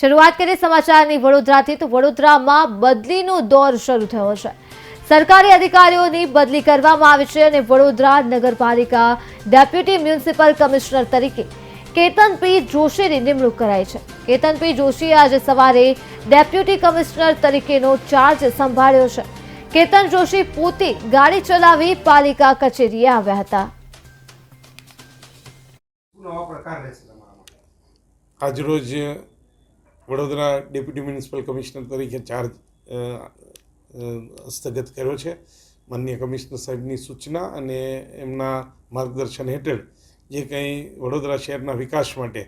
શરૂઆત કરીએ સમાચારની વડોદરાથી. તો વડોદરામાં બદલીનો દોર શરૂ થયો છે. સરકારી અધિકારીઓની બદલી કરવામાં આવી છે અને વડોદરા નગરપાલિકા ડેપ્યુટી મ્યુનિસિપલ કમિશનર તરીકે કેતન પી જોશીની નિમણૂક કરાઈ છે. કેતન પી જોશીએ આજે સવારે ડેપ્યુટી કમિશનર તરીકેનો ચાર્જ સંભાળ્યો છે. કેતન જોશી પોતે ગાડી ચલાવી પાલિકા કચેરીએ આવ્યા હતા. આજરોજ વડોદરા ડેપ્યુટી મ્યુનિસિપલ કમિશનર તરીકે ચાર્જ હસ્તગત કર્યો છે. માન્ય કમિશનર સાહેબની સૂચના અને એમના માર્ગદર્શન હેઠળ જે કંઈ વડોદરા શહેરના વિકાસ માટે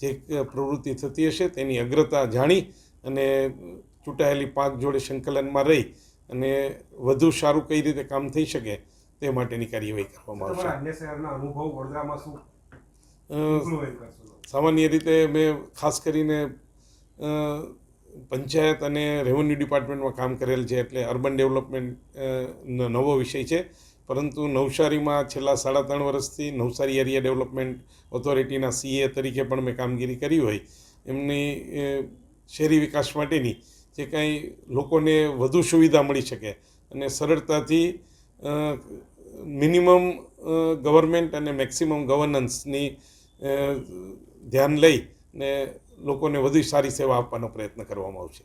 જે પ્રવૃત્તિ થતી હશે તેની અગ્રતા જાણી અને ચૂંટાયેલી પાંચ જોડે સંકલનમાં રહી અને વધુ સારું કઈ રીતે કામ થઈ શકે તે માટેની કાર્યવાહી કરવામાં આવશે. અનુભવ વડોદરામાં શું? અ, સામાન્ય રીતે મેં ખાસ કરીને પંચાયત અને રેવન્યુ ડિપાર્ટમેન્ટમાં કામ કરેલ છે એટલે અર્બન ડેવલપમેન્ટ નવો વિષય છે. પરંતુ નવસારીમાં છેલ્લા સાડા ત્રણ વર્ષથી નવસારી એરિયા ડેવલપમેન્ટ ઓથોરિટીના સીએ તરીકે પણ મેં કામગીરી કરી હોય. એમની શહેરી વિકાસ માટેની જે કાંઈ લોકોને વધુ સુવિધા મળી શકે અને સરળતાથી મિનિમમ ગવર્મેન્ટ અને મેક્સિમમ ગવર્નન્સની ધ્યાન લઈ ને લોકોને વધુ સારી સેવા આપવાનો પ્રયત્ન કરવામાં આવશે.